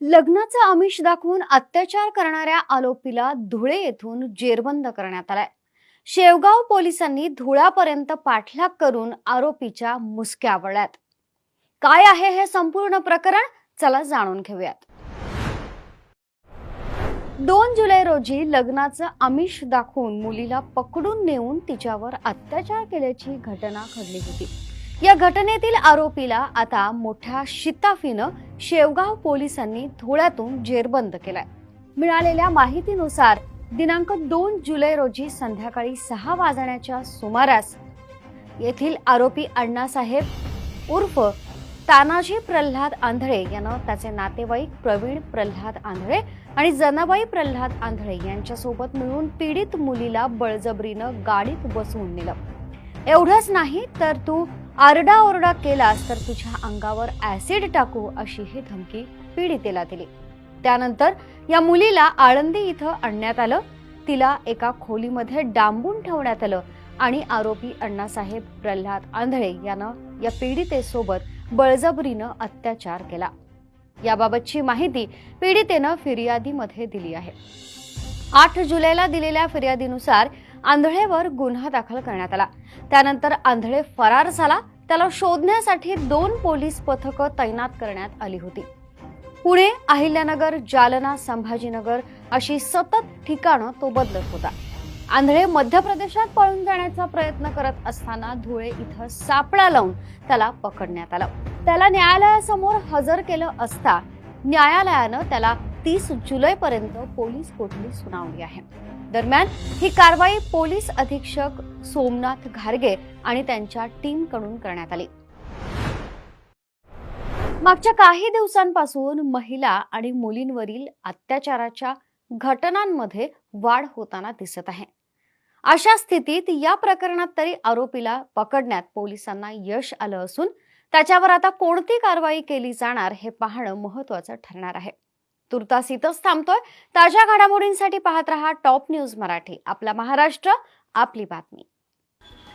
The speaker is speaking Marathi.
लग्नाचं आमिष दाखवून अत्याचार करणाऱ्या आरोपीला धुळे येथून जेरबंद करण्यात आलाय. शेवगाव पोलिसांनी धुळ्यापर्यंत पाठलाग करून आरोपीच्या मुसक्या आवळल्यात. काय आहे हे संपूर्ण प्रकरण? चला जाणून घेऊयात. दोन जुलै रोजी लग्नाचं आमिष दाखवून मुलीला पकडून नेऊन तिच्यावर अत्याचार केल्याची घटना घडली होती. या घटनेतील आरोपीला आता मोठ्या शिताफीनं शेवगाव पोलिसांनी धुळ्यातून जेरबंद केलाय. मिळालेल्या माहितीनुसार दिनांक दोन जुलै रोजी संध्याकाळी सहा वाजण्याच्या सुमारास येथील आरोपी अण्णासाहेब उर्फ तानाजी प्रल्हाद आंधळे यानं त्याचे नातेवाईक प्रवीण प्रल्हाद आंधळे आणि जनाबाई प्रल्हाद आंधळे यांच्यासोबत मिळून पीडित मुलीला बळजबरीनं गाडीत बसवून नेलं. एवढंच नाही तर तू आरडाओरडा केलास तर तुझ्या अंगावर ऍसिड टाकू अशी ही धमकी पीडितेला दिली. त्यानंतर या मुलीला आळंदी इथं आणण्यात आलं. तिला एका खोलीमध्ये डांबून ठेवण्यात आलं आणि आरोपी अण्णासाहेब प्रल्हाद आंधळे यानं या पीडितेसोबत बळजबरीनं अत्याचार केला. याबाबतची माहिती पीडितेनं फिर्यादीमध्ये दिली आहे. आठ जुलैला दिलेल्या फिर्यादीनुसार आंधळेवर गुन्हा दाखल करण्यात आला. त्यानंतर आंधळे फरार झाला त्याला शोधण्यासाठी दोन पोलीस पथकं तैनात करण्यात आली होती. पुणे अहिल्यानगर जालना संभाजीनगर अशी सतत ठिकाणं तो बदलत होता. आंधळे मध्य प्रदेशात पळून जाण्याचा प्रयत्न करत असताना धुळे इथं सापळा लावून त्याला पकडण्यात आलं. त्याला न्यायालयासमोर हजर केलं असता न्यायालयानं त्याला तीस जुलैपर्यंत पोलीस कोठडी सुनावली आहे. दरम्यान ही कारवाई पोलीस अधीक्षक सोमनाथ घारगे आणि त्यांच्या टीमकडून करण्यात आली. मागच्या काही दिवसांपासून महिला आणि मुलींवरील अत्याचाराच्या घटनांमध्ये वाढ होताना दिसत आहे. अशा स्थितीत या प्रकरणात तरी आरोपीला पकडण्यात पोलिसांना यश आलं असून त्याच्यावर आता कोणती कारवाई केली जाणार हे पाहणं महत्वाचं ठरणार आहे. तुर्तास इथंच थांबतोय. ताज्या घडामोडींसाठी पाहत रहा टॉप न्यूज मराठी. आपला महाराष्ट्र आपली बातमी.